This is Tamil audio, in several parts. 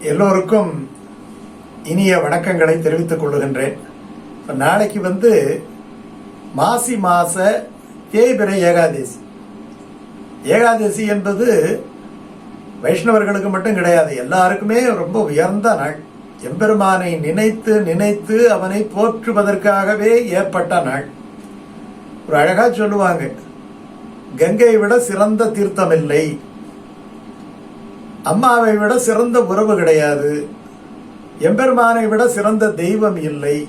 எல்லோருக்கும் இனிய வணக்கங்களை தெரிவித்துக் கொள்ளுகின்றேன். நாளைக்கு வந்து மாசி மாச தேய்பிரை ஏகாதேசி. ஏகாதேசி என்பது வைஷ்ணவர்களுக்கு மட்டும் கிடையாது எல்லாருக்குமே ரொம்ப உயர்ந்த நாள். எம்பெருமானை நினைத்து நினைத்து அவனை போற்றுவதற்காகவே ஏற்பட்ட நாள். ஒரு அழகா சொல்லுவாங்க கங்கை விட சிறந்த தீர்த்தமில்லை அம்மாவை விட சிறந்த உறவு கிடையாது. எம்பெருமானை விட சிறந்த தெய்வம் இல்லை.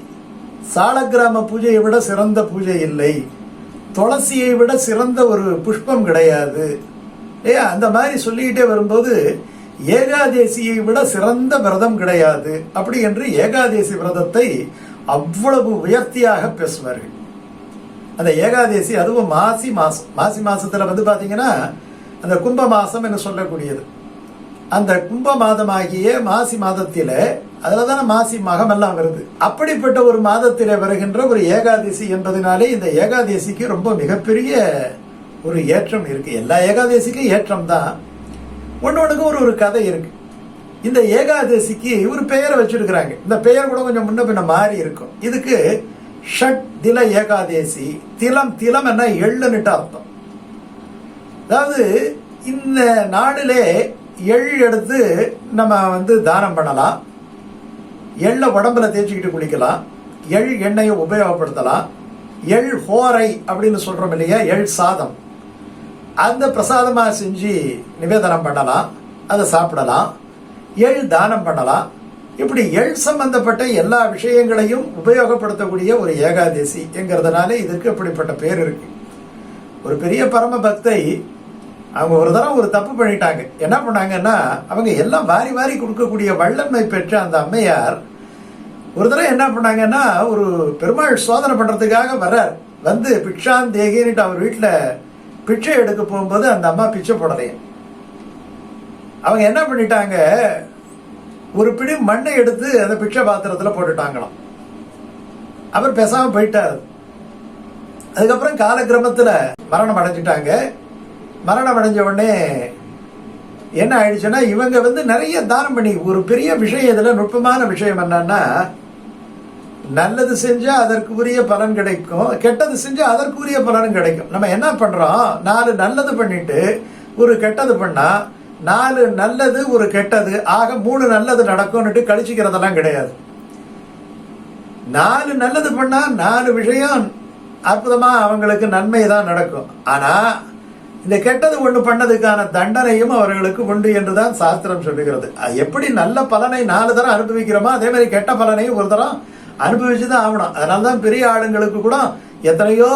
சாலக்கிராம பூஜையை விட சிறந்த பூஜை இல்லை. துளசியை விட சிறந்த ஒரு புஷ்பம் கிடையாது. ஏ அந்த மாதிரி சொல்லிக்கிட்டே வரும்போது ஏகாதேசியை விட சிறந்த விரதம் கிடையாது. அப்படி என்று ஏகாதேசி விரதத்தை அவ்வளவு உயர்த்தியாக பேசுவார்கள். அந்த ஏகாதேசி அதுவும் மாசி மாசம். மாசி மாசத்துல வந்து பாத்தீங்கன்னா அந்த கும்ப மாசம் என்று சொல்லக்கூடியது. அந்த கும்ப மாதமாகிய மாசி மாதத்தில அதில் தானே மாசி மகம் எல்லாம் வருது அப்படிப்பட்ட ஒரு மாதத்தில வருகின்ற ஒரு ஏகாதசி என்பதனாலே இந்த ஏகாதசிக்கு ரொம்ப மிகப்பெரிய ஒரு ஏற்றம் இருக்கு. எல்லா ஏகாதசிக்கும் ஏற்றம் தான். ஒன்று ஒன்றுக்கு ஒரு ஒரு கதை இருக்கு. இந்த ஏகாதசிக்கு ஒரு பெயரை வச்சிருக்கிறாங்க. இந்த பெயர் கூட கொஞ்சம் முன்ன பின்ன மாறி இருக்கும். இதுக்கு ஷட் தில ஏகாதேசி திலம் திலம் என்ன எள்ளுன்னுட்டு அர்த்தம். அதாவது இந்த நாளிலே எள் எடுத்து நம்ம வந்து தானம் பண்ணலாம். எள்ளை உடம்புல தேய்ச்சிக்கிட்டு குளிக்கலாம். எள் எண்ணெயை உபயோகப்படுத்தலாம். எள் ஹோரை அப்படின்னு சொல்கிறோம் இல்லையா? எள் சாதம். அந்த பிரசாதமாக செஞ்சு நிவேதனம் பண்ணலாம். அதை சாப்பிடலாம். எள் தானம் பண்ணலாம். இப்படி எள் சம்பந்தப்பட்ட எல்லா விஷயங்களையும் உபயோகப்படுத்தக்கூடிய ஒரு ஏகாதசி என்கிறதுனால இதுக்கு இப்படிப்பட்ட பேர் இருக்கு. ஒரு பெரிய பரம பக்தை அவங்க ஒரு தரம் ஒரு தப்பு பண்ணிட்டாங்க. என்ன பண்ணாங்கன்னா அவங்க எல்லாம் வாரி வாரி கொடுக்கக்கூடிய வல்லமை பெற்ற அந்த அம்மையார் ஒரு தடவை என்ன பண்ணாங்கன்னா ஒரு பெருமாள் சோதனை பண்ணுறதுக்காக வர்றார். வந்து பிக்ஷான் தேகின்ட்டு அவர் வீட்டில் பிச்சை எடுக்க போகும்போது அந்த அம்மா பிச்சை போடலையே. அவங்க என்ன பண்ணிட்டாங்க ஒரு பிடி மண்ணை எடுத்து அந்த பிச்சை பாத்திரத்தில் போட்டுட்டாங்களாம். அவர் பேசாமல் போயிட்டார். அதுக்கப்புறம் காலக்கிரமத்தில் மரணம் அடைஞ்சிட்டாங்க. மரணம் அடைஞ்ச உடனே என்ன ஆயிடுச்சுன்னா இவங்க வந்து நிறைய தானம் பண்ணி ஒரு பெரிய விஷயம் இதில் நுட்பமான விஷயம் என்னன்னா நல்லது செஞ்சால் அதற்கு உரிய பலன் கிடைக்கும் கெட்டது செஞ்சால் அதற்கு உரிய பலனும் கிடைக்கும். நம்ம என்ன பண்ணுறோம் நாலு நல்லது பண்ணிட்டு ஒரு கெட்டது பண்ணால் நாலு நல்லது ஒரு கெட்டது ஆக மூணு நல்லது நடக்கும்னுட்டு கழிச்சிக்கிறதெல்லாம் கிடையாது. நாலு நல்லது பண்ணால் நாலு விஷயம் அற்புதமாக அவங்களுக்கு நன்மை தான் நடக்கும். ஆனால் இந்த கெட்டது ஒண்ணு பண்ணதுக்கான தண்டனையும் அவர்களுக்கு உண்டு என்றுதான் சாஸ்திரம் சொல்லுகிறது. அது எப்படி நல்ல பலனை நாலு தரம் அனுபவிக்கிறோமோ அதே மாதிரி கெட்ட பலனையும் ஒரு தரம் அனுபவிச்சுதான் ஆகணும். அதனாலதான் பெரிய ஆளுங்களுக்கு கூட எத்தனையோ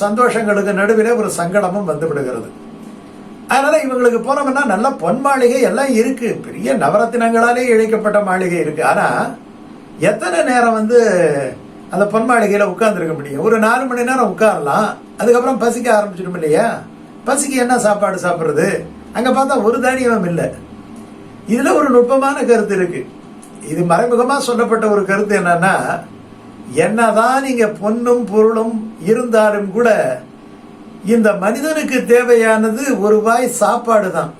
சந்தோஷங்களுக்கு நடுவிலே ஒரு சங்கடமும் வந்து விடுகிறது. அதனால இவங்களுக்கு போனோம்னா நல்ல பொன் மாளிகை எல்லாம் இருக்கு. பெரிய நவரத்தினங்களாலே இழைக்கப்பட்ட மாளிகை இருக்கு. ஆனா எத்தனை நேரம் வந்து அந்த பொன் மாளிகையில உட்கார்ந்துருக்க முடியும்? ஒரு நாலு மணி நேரம் உட்காரலாம். அதுக்கப்புறம் பசிக்க ஆரம்பிச்சிடும் இல்லையா? பசிக்கு என்ன சாப்பாடு சாப்பிட்றது? அங்கே பார்த்தா ஒரு தானியமும் இல்லை. இதில் ஒரு நுட்பமான கருத்து இருக்கு. இது மறைமுகமாக சொல்லப்பட்ட ஒரு கருத்து என்னன்னா என்னதான் நீங்க பொன்னும் பொருளும் இருந்தாலும் கூட இந்த மனிதனுக்கு தேவையானது ஒரு வாய் சாப்பாடு தான்.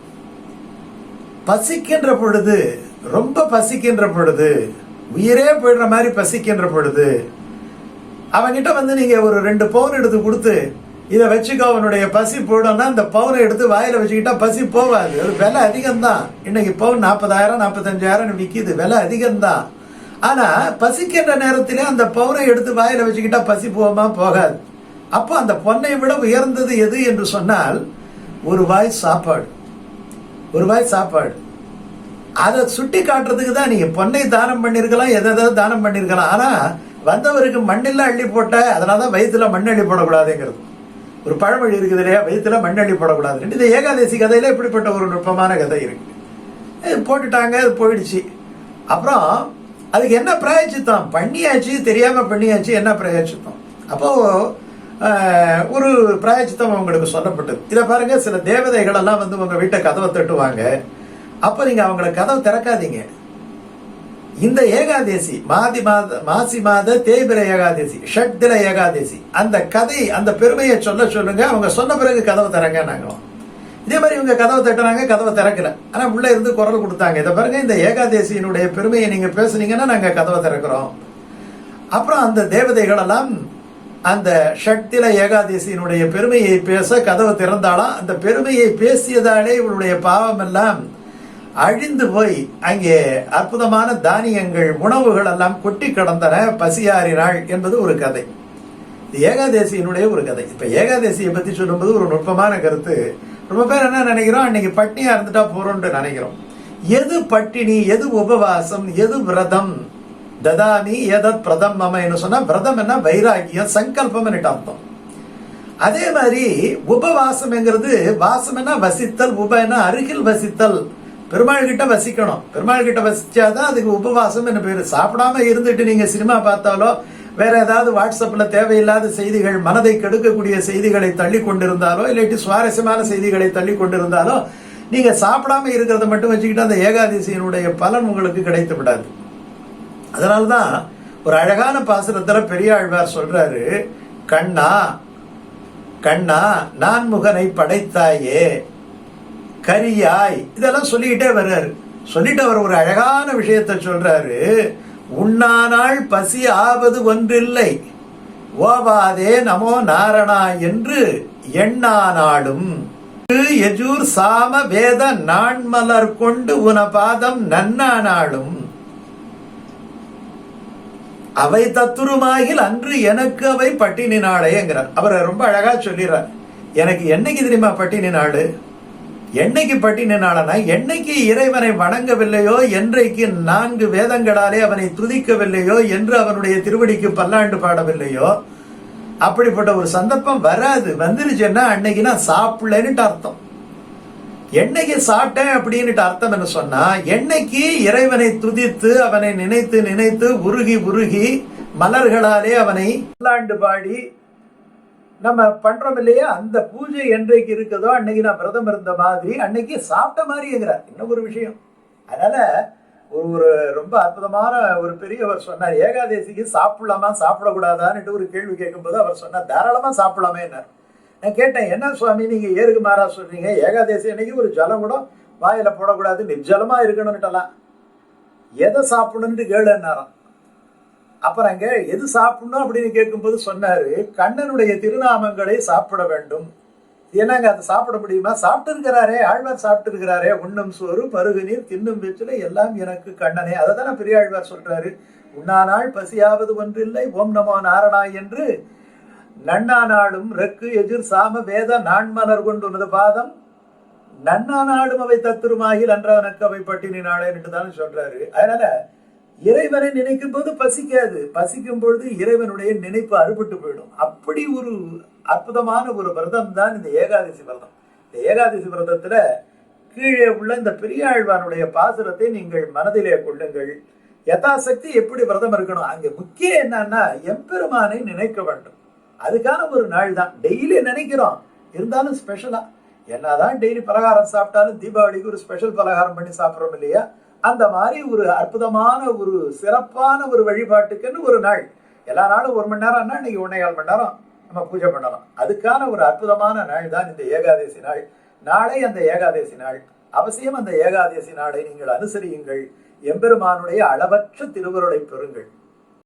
பசிக்கின்ற பொழுது ரொம்ப பசிக்கின்ற பொழுது உயிரே போயிடுற மாதிரி பசிக்கின்ற பொழுது அவன்கிட்ட வந்து நீங்க ஒரு ரெண்டு பவுன் எடுத்து கொடுத்து இதை வச்சுக்கோ அவனுடைய பசி போடணும்னா இந்த பவுனை எடுத்து வாயில வச்சுக்கிட்டா பசி போவாது. அது விலை அதிகம்தான். இன்னைக்கு பவுன் நாற்பதாயிரம் நாற்பத்தஞ்சாயிரம் விற்கிது விலை அதிகம்தான். ஆனா பசிக்கின்ற நேரத்திலே அந்த பவுனை எடுத்து வாயில வச்சுக்கிட்டா பசி போகுமா? போகாது. அப்போ அந்த பொண்ணை விட உயர்ந்தது எது என்று சொன்னால் ஒரு வாய் சாப்பாடு. ஒரு வாய் சாப்பாடு. அதை சுட்டி காட்டுறதுக்கு தான் நீங்க பொன்னை தானம் பண்ணிருக்கலாம் எதை எதாவது தானம் பண்ணிருக்கலாம். ஆனா வந்தவருக்கு மண்ணில் அள்ளி போட்ட அதனால தான் வயிற்றுல மண் அள்ளி போடக்கூடாதுங்கிறது. ஒரு பழமொழி இருக்குது இல்லையா? வயிற்றுல மண் அள்ளி போடக்கூடாது இந்த ஏகாதசி கதையில இப்படிப்பட்ட ஒரு நுட்பமான கதை இருக்கு. இது போட்டுட்டாங்க அது போயிடுச்சு. அப்புறம் அதுக்கு என்ன பிராயச்சித்தம்? பண்ணியாச்சு தெரியாம பண்ணியாச்சு என்ன பிராயச்சித்தம்? அப்போ ஒரு பிராயச்சித்தம் அவங்களுக்கு சொல்லப்பட்டது. இதை பாருங்க சில தேவதைகள் எல்லாம் வந்து உங்க வீட்டை கதவை தட்டுவாங்க. அப்போ நீங்க அவங்கள கதவை திறக்காதீங்க. இந்த ஏகாதேசி மாதி மாத மாசி மாத தேய்பிர ஏகாதேசி ஷட்தில ஏகாதேசி அந்த கதை அந்த பெருமையை சொல்ல சொல்லுங்க. அவங்க சொன்ன பிறகு கதவை தரங்க நாங்களும் இதே மாதிரி இவங்க கதவை தட்டுறாங்க கதவை திறக்கல. ஆனா உள்ள இருந்து குரல் கொடுத்தாங்க. இதை பாருங்க இந்த ஏகாதேசியினுடைய பெருமையை நீங்க பேசுனீங்கன்னா நாங்க கதவை திறக்கிறோம். அப்புறம் அந்த தேவதைகள் எல்லாம் அந்த ஷட்தில ஏகாதேசியினுடைய பெருமையை பேச கதவு திறந்தாலாம் அந்த பெருமையை பேசியதாலே இவளுடைய பாவம் எல்லாம் அழிந்து போய் அங்கே அற்புதமான தானியங்கள் உணவுகள் எல்லாம் கொட்டி கிடந்தன. பசியாறினாள் என்பது ஒரு கதை. ஏகாதேசியினுடைய ஒரு கதை. இப்ப ஏகாதேசியை பத்தி சொல்லும்போது ஒரு நுட்பமான கருத்து. ரொம்ப பேர் என்ன நினைக்கிறோம்? அன்னைக்கு பட்னியா இருந்துட்டா போறோம்னு நினைக்கிறோம். எது பட்டினி எது உபவாசம் எது விரதம்? ததாமி எதத் பிரதம் மமன்னு சொன்னா விரதம் என்ன? வைராகியம் சங்கல்பம் அர்த்தம். அதே மாதிரி உபவாசம்ங்கிறது என்ன? வசித்தல் உபனா அருகில் வசித்தல். பெருமாள் கிட்ட வசிக்கணும். பெருமாள் கிட்ட வசிச்சாதான் அதுக்கு உபவாசம் என்ன பேரு. சாப்பிடாம இருந்துட்டு நீங்க சினிமா பார்த்தாலோ வேற ஏதாவது வாட்ஸ்அப்ல தேவையில்லாத செய்திகள் மனதை கெடுக்கக்கூடிய செய்திகளை தள்ளி கொண்டிருந்தாலோ இல்லாட்டி சுவாரஸ்யமான செய்திகளை தள்ளி கொண்டிருந்தாலோ நீங்க சாப்பிடாம இருக்கிறத மட்டும் வச்சுக்கிட்டு அந்த ஏகாதசியினுடைய பலன் உங்களுக்கு கிடைத்து விடாது. அதனால்தான் ஒரு அழகான பாசுரத்துல பெரியாழ்வார் சொல்றாரு கண்ணா கண்ணா நான் முகனை படைத்தாயே கரியாய். இதெல்லாம் சொல்லிக்கிட்டே வர்றாரு. சொல்லிட்டு அவர் ஒரு அழகான விஷயத்தை சொல்றாரு. உண்ணானால் பசி ஆவது ஒன்றில்லை. ஓவாதே நமோ நாரணா என்று எண்ணானாலும் எஜூர் சாம வேத நான்மலர் கொண்டு உன பாதம் நன்னானாலும் அவை தத்துருமாகில் அன்று எனக்கு அவை பட்டினி நாளேங்கிறார் அவர் ரொம்ப அழகா சொல்லிடுறார். எனக்கு என்னைக்கு தெரியுமா பட்டினி நாடு என்னைக்கு பட்டினி நாளனா என்னைக்கு இறைவனை வணங்கவில்லையோ என்றைக்கு நான்கு வேதங்களாலே அவனை துதிக்கவில்லையோ என்று அவனுடைய திருவடிக்கு பல்லாண்டு பாடவில்லையோ அப்படிப்பட்ட ஒரு சந்தர்ப்பம் வராது. வந்துருச்சுன்னா அன்னைக்கு நான் சாப்பிடலன்னுட்டு அர்த்தம். என்னைக்கு சாப்பிட்டேன் அப்படின்னுட்டு அர்த்தம் என்ன சொன்னா என்னைக்கு இறைவனை துதித்து அவனை நினைத்து நினைத்து உருகி உருகி மலர்களாலே அவனை பல்லாண்டு பாடி நம்ம பண்றோம் இல்லையா? அந்த பூஜை என்றைக்கு இருக்குதோ அன்னைக்கு நான் விரதம் இருந்த மாதிரி அன்னைக்கு சாப்பிட்ட மாதிரிங்கிறார். இன்னும் ஒரு விஷயம். அதனால ஒரு ஒரு ரொம்ப அற்புதமான ஒரு பெரியவர் சொன்னார் ஏகாதேசிக்கு சாப்பிடலாமா? சாப்பிடக்கூடாதான்னு ஒரு கேள்வி கேட்கும்போது அவர் சொன்னார் தாராளமா சாப்பிடலாமேன்னார் நான் கேட்டேன் என்ன சுவாமி நீங்க ஏருக்கு மாறா சொல்றீங்க? ஏகாதேசி அன்னைக்கு ஒரு ஜலம் கூட வாயில போடக்கூடாது நிர்ஜலமா இருக்கணும்ட்டலாம் எதை சாப்பிடணும்னு கேளுன்னாராம். அப்புறம் எது சாப்பிடணும் அப்படின்னு கேட்கும்போது சொன்னாரு கண்ணனுடைய திருநாமங்களை சாப்பிட வேண்டும். என்னங்க அதை சாப்பிட முடியுமா? சாப்பிட்டு இருக்கிறாரே ஆழ்வார் சாப்பிட்டு இருக்கிறாரே உண்ணும் சோறு பருகு நீர் தின்னும் வெற்றில எல்லாம் எனக்கு கண்ணனே. அதை தானே பெரிய ஆழ்வார் சொல்றாரு. உண்ணானாள் பசியாவது ஒன்றில்லை ஓம் நமோ நாரணா என்று. நன்னா நாடும் ரெக்கு எதிர் சாம வேத நான்மலர் கொண்டு உனது பாதம். நன்னா நாடும் அவை தத்துருமாகில் அன்றவனுக்கு அவை பட்டினி நாளே என்று தானே சொல்றாரு. அதனால இறைவனை நினைக்கும் போது பசிக்காது. பசிக்கும் பொழுது இறைவனுடைய நினைப்பு அறுபட்டு போயிடும். அப்படி ஒரு அற்புதமான ஒரு விரதம் தான் இந்த ஏகாதசி விரதம். இந்த ஏகாதசி விரதத்துல கீழே உள்ள இந்த பெரியாழ்வானுடைய பாசுரத்தை நீங்கள் மனதிலே கொள்ளுங்கள். யதாசக்தி எப்படி விரதம் இருக்கணும்? அங்கே முக்கியம் என்னன்னா எம்பெருமானை நினைக்க வேண்டும். அதுக்கான ஒரு நாள் தான். டெய்லி நினைக்கிறோம். இருந்தாலும் ஸ்பெஷலா என்னதான் டெய்லி பலகாரம் சாப்பிட்டாலும் தீபாவளிக்கு ஒரு ஸ்பெஷல் பலகாரம் பண்ணி சாப்பிட்றோம் இல்லையா? அந்த மாதிரி ஒரு அற்புதமான ஒரு சிறப்பான ஒரு வழிபாட்டுக்குன்னு ஒரு நாள். எல்லா நாளும் ஒரு மணி நேரம்னா இன்னைக்கு ஒன்னே கால் மணி நேரம் நம்ம பூஜை பண்ணலாம். அதுக்கான ஒரு அற்புதமான நாள் தான் இந்த ஏகாதசி நாள். நாளை அந்த ஏகாதசி நாள். அவசியம் அந்த ஏகாதசி நாளை நீங்கள் அனுசரியுங்கள். எம்பெருமானுடைய அளவற்ற திருவருளை பெறுங்கள்.